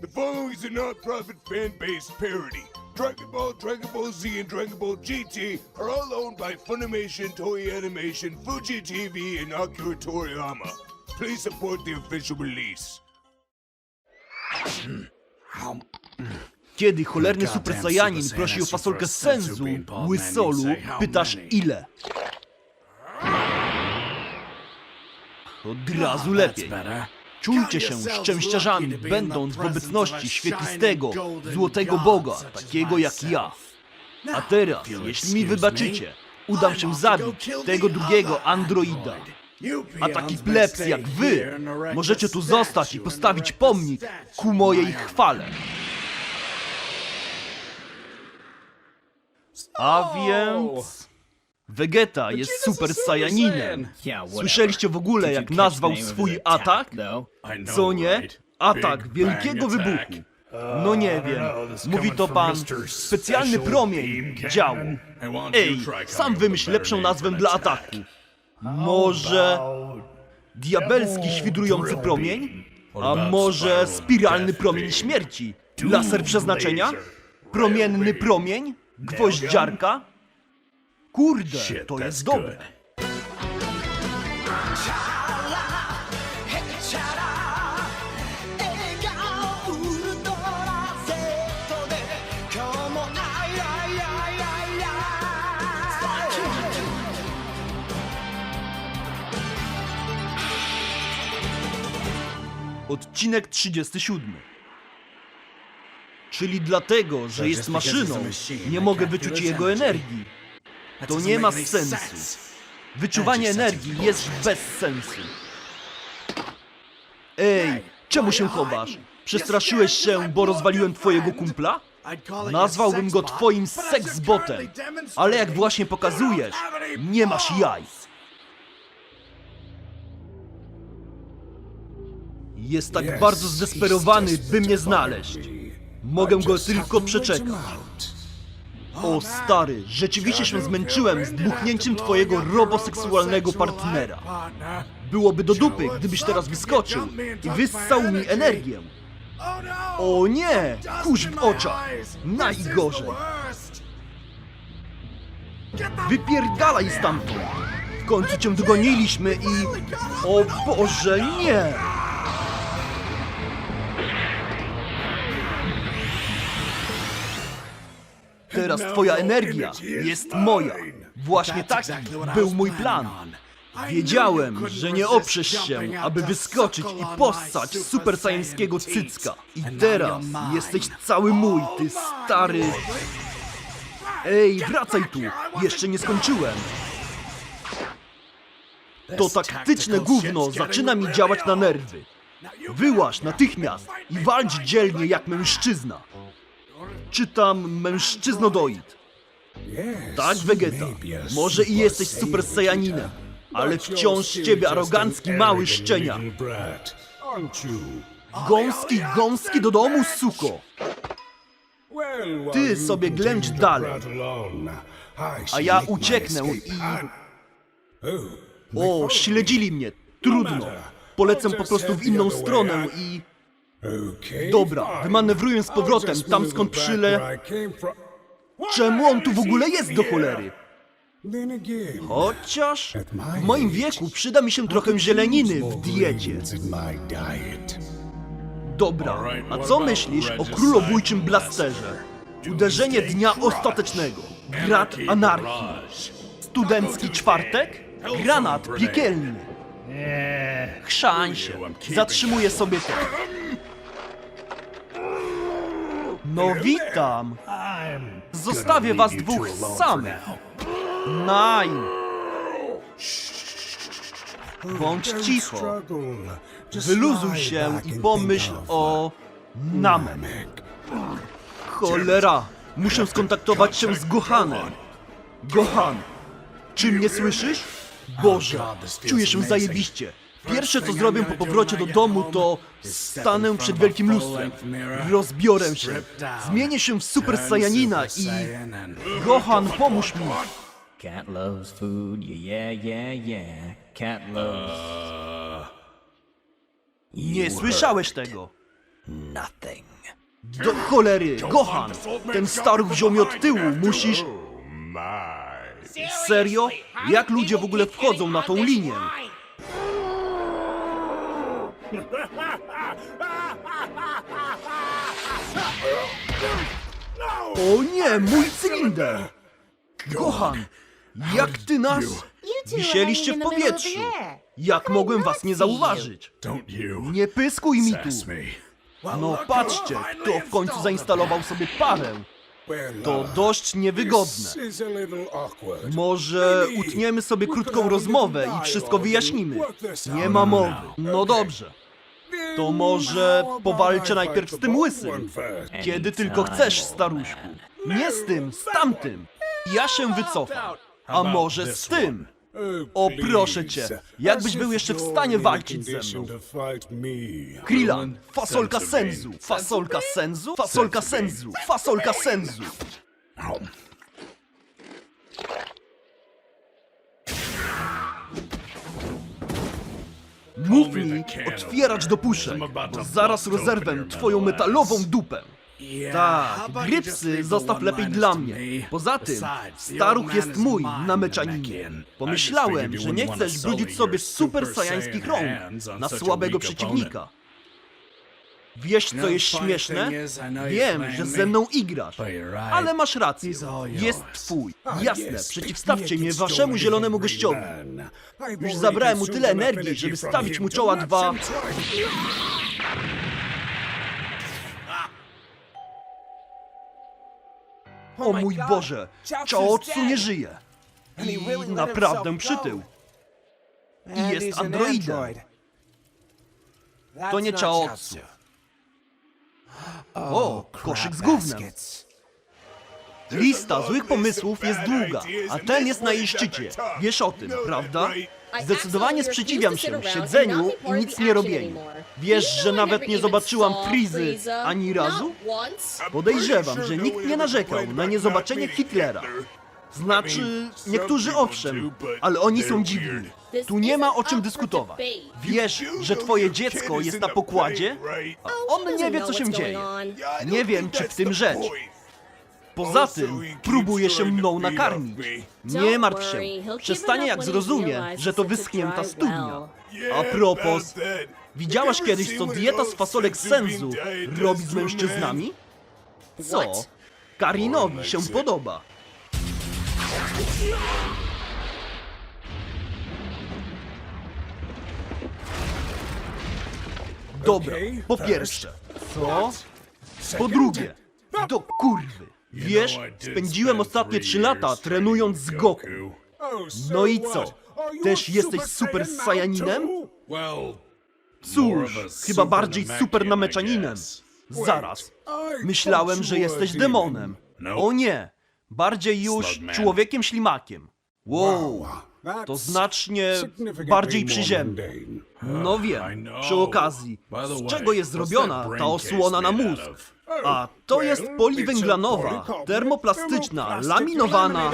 The following is a non-profit fan-based parody. Dragon Ball, Dragon Ball Z, and Dragon Ball GT are all owned by Funimation, Toei Animation, Fuji TV, and Akira Toriyama. Please support the official release. Kiedy cholerny Super Saiyanin prosi o fasolkę sensu, łysolu, pytasz ile? Od razu lepiej. Czujcie się szczęściarzami, będąc w obecności świetlistego, złotego Boga, takiego jak ja. A teraz, jeśli mi wybaczycie, udam się zabić tego drugiego androida. A taki plebs jak wy możecie tu zostać i postawić pomnik ku mojej chwale. A więc... Vegeta jest Super Saiyaninem. Słyszeliście w ogóle jak nazwał swój atak? Co nie? Atak wielkiego wybuchu. No nie wiem. Mówi to pan specjalny promień działu. Ej, sam wymyśl lepszą nazwę dla ataku. Może diabelski świdrujący promień? A może spiralny promień śmierci? Laser przeznaczenia? Promienny promień? Gwoździarka? Kurde, to jest dobre. Odcinek 37. Czyli dlatego, że jest maszyną, nie mogę wyczuć jego energii. To nie ma sensu. Wyczuwanie energii jest bez sensu. Ej, czemu się chowasz? Przestraszyłeś się, bo rozwaliłem twojego kumpla? Nazwałbym go twoim seksbotem, ale jak właśnie pokazujesz, nie masz jaj. Jest tak bardzo zdesperowany, by mnie znaleźć. Mogę go tylko przeczekać. O stary, rzeczywiście się zmęczyłem z dmuchnięciem twojego roboseksualnego partnera. Byłoby do dupy, gdybyś teraz wyskoczył i wyssał mi energię. O nie! Kurz w oczach! Najgorzej! Wypierdalaj stamtąd! W końcu cię dogoniliśmy i... O Boże, nie! Teraz twoja energia jest moja. Właśnie taki był mój plan. Wiedziałem, że nie oprzesz się, aby wyskoczyć i possać super saiyańskiego cycka. I teraz jesteś cały mój, ty stary... Ej, wracaj tu! Jeszcze nie skończyłem. To taktyczne gówno zaczyna mi działać na nerwy. Wyłaź natychmiast i walcz dzielnie jak mężczyzna. Czytam mężczyznodoid. Tak, Vegeta. Może i jesteś super saiyaninem, ale wciąż z ciebie arogancki mały szczenia. Gąski, gąski do domu, suko. Ty sobie glęcz dalej, a ja ucieknę i... O, śledzili mnie. Trudno. Polecę po prostu w inną stronę i... Dobra, wymanewruję z powrotem tam skąd przyle... Czemu on tu w ogóle jest do cholery? Chociaż w moim wieku przyda mi się trochę zieleniny w diecie. Dobra, a co myślisz o królobójczym blasterze? Uderzenie dnia ostatecznego. Grat anarchii. Studencki czwartek? Granat piekielny. Chrzań się. Zatrzymuję sobie to. No witam. Zostawię was dwóch samych. Nine. Bądź cicho. Wyluzuj się i pomyśl o Namek. Cholera, muszę skontaktować się z Gohanem. Gohan, czy mnie słyszysz? Boże, czuję się zajebiście. Pierwsze co zrobię po powrocie do domu to stanę przed wielkim lustrem. Rozbiorę się. Zmienię się w Super Saiyanina i... Gohan, pomóż mi. Cat loves food, yeah, yeah, yeah, yeah. Cat loves. Nie słyszałeś tego. Nothing. Do cholery, Gohan! Ten staruch wziął mnie od tyłu, musisz... My. Serio? Jak ludzie w ogóle wchodzą na tą linię? O nie, mój cylinder! Gohan, jak ty nas... Wisieliście w powietrzu! Jak mogłem was nie zauważyć? Nie pyskuj mi tu! No patrzcie, kto w końcu zainstalował sobie parę. To dość niewygodne. Może utniemy sobie krótką rozmowę i wszystko wyjaśnimy. Nie ma mowy. No dobrze. To może powalczę najpierw z tym łysym. Kiedy tylko chcesz, staruszku. Nie z tym, z tamtym. Ja się wycofam. A może z tym? O proszę cię, jakbyś był jeszcze w stanie walczyć ze mną. Krillan, fasolka senzu, fasolka senzu, fasolka senzu, fasolka senzu. Mów mi otwierać do puszek, bo zaraz rozerwę twoją metalową dupę. Tak, grypsy zostaw lepiej dla mnie. Poza tym, staruch jest mój na meczaninie. Pomyślałem, że nie chcesz brudzić sobie super sajańskich rąk na słabego przeciwnika. Wiesz co jest śmieszne? Wiem, że ze mną igrasz, ale masz rację. Jest twój. Jasne, przeciwstawcie mnie waszemu zielonemu gościowi. Już zabrałem mu tyle energii, żeby stawić mu czoła dwa... O mój Boże, Chaotsu nie żyje. I naprawdę przytył. I jest androidem. To nie Chaotsu. O, koszyk z gównem. Lista złych pomysłów jest długa, a ten jest na jej szczycie. Wiesz o tym, prawda? Zdecydowanie sprzeciwiam się siedzeniu i nic nie robieniu. Wiesz, że nawet nie zobaczyłam Frizy ani razu? Podejrzewam, że nikt nie narzekał na niezobaczenie Hitlera. Znaczy, niektórzy owszem, ale oni są dziwni. Tu nie ma o czym dyskutować. Wiesz, że twoje dziecko jest na pokładzie? A on nie wie, co się dzieje. Nie wiem, czy w tym rzecz. Poza tym, próbuje się mną nakarmić. Nie martw się, przestanie jak zrozumie, że to wyschnięta studnia. A propos, widziałaś kiedyś, co dieta z fasolek senzu robi z mężczyznami? Co? Karinowi się podoba. Dobra, po pierwsze. Co? Po drugie. Do kurwy. Wiesz, spędziłem ostatnie trzy lata trenując z Goku. No i co? Też jesteś super sajaninem? Well, Cóż, chyba bardziej super nameczaninem. Zaraz. Myślałem, że jesteś demonem. O nie, bardziej już człowiekiem ślimakiem. Wow, to znacznie bardziej przyziemne. No wiem, przy okazji, z czego jest zrobiona ta osłona na mózg? A to jest poliwęglanowa, termoplastyczna, laminowana.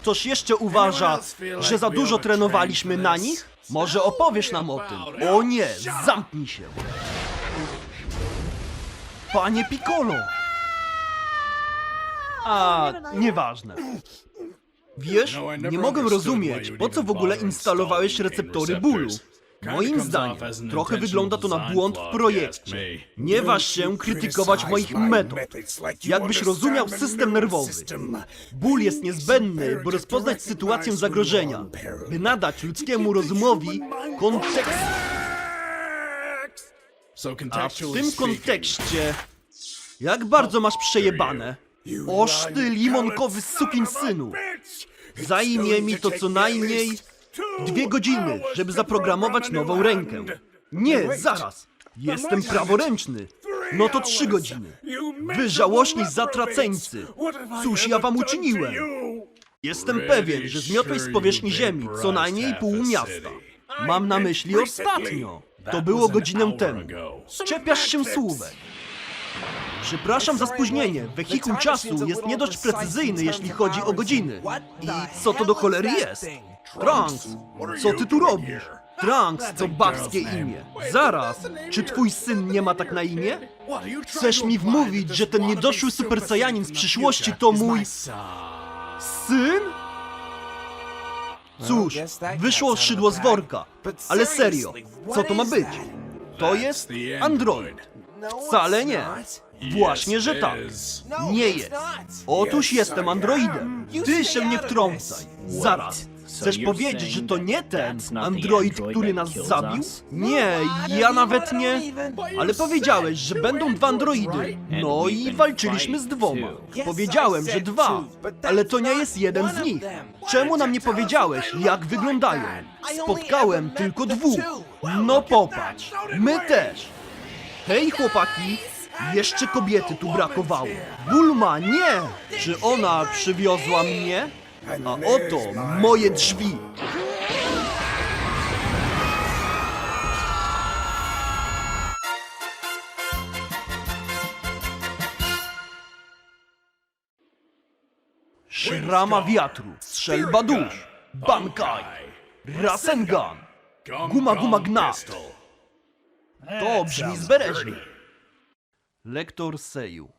Ktoś jeszcze uważa, że za dużo trenowaliśmy na nich? Może opowiesz nam o tym? O nie, zamknij się. Panie Piccolo! A, nieważne. Wiesz, nie mogę rozumieć, po co w ogóle instalowałeś receptory bólu. Moim zdaniem, trochę wygląda to na błąd w projekcie. Nie waż się krytykować moich metod. Jakbyś rozumiał system nerwowy. Ból jest niezbędny, by rozpoznać sytuację zagrożenia, by nadać ludzkiemu rozumowi kontekst. A w tym kontekście, jak bardzo masz przejebane? Oż ty limonkowy synu. Zajmie mi to co najmniej dwie godziny, żeby zaprogramować nową rękę. Nie, zaraz. Jestem praworęczny. No to trzy godziny. Wy żałośni zatraceńcy. Cóż ja wam uczyniłem? Jestem pewien, że zmiotłeś z powierzchni ziemi co najmniej pół miasta. Mam na myśli ostatnio. To było godzinę temu. Czepiasz się słówek. Przepraszam za spóźnienie. Wehikuł czasu jest nie dość precyzyjny, jeśli chodzi o godziny. I co to do cholery jest? Trunks, co ty tu robisz? Trunks, co babskie imię. Zaraz, czy twój syn nie ma tak na imię? Chcesz mi wmówić, że ten niedoszły Super Saiyanin z przyszłości to mój syn? Cóż, wyszło szydło z worka. Ale serio, co to ma być? To jest android. Wcale nie. Właśnie, że tak. Nie jest. Otóż jestem androidem. Ty się mnie wtrącaj. Zaraz. Chcesz powiedzieć, że to nie ten android, który nas zabił? Nie, ja nawet nie... Ale powiedziałeś, że będą dwa androidy. No i walczyliśmy z dwoma. Powiedziałem, że dwa, ale to nie jest jeden z nich. Czemu nam nie powiedziałeś, jak wyglądają? Spotkałem tylko dwóch. No popatrz, my też. Hej chłopaki, jeszcze kobiety tu brakowało. Bulma, nie! Czy ona przywiozła mnie? A oto moje drzwi. Szrama wiatru, strzelba dusz, Bankai, Rasengan, Guma Guma Gna. To brzmi zbereźnie. Lektor Seju.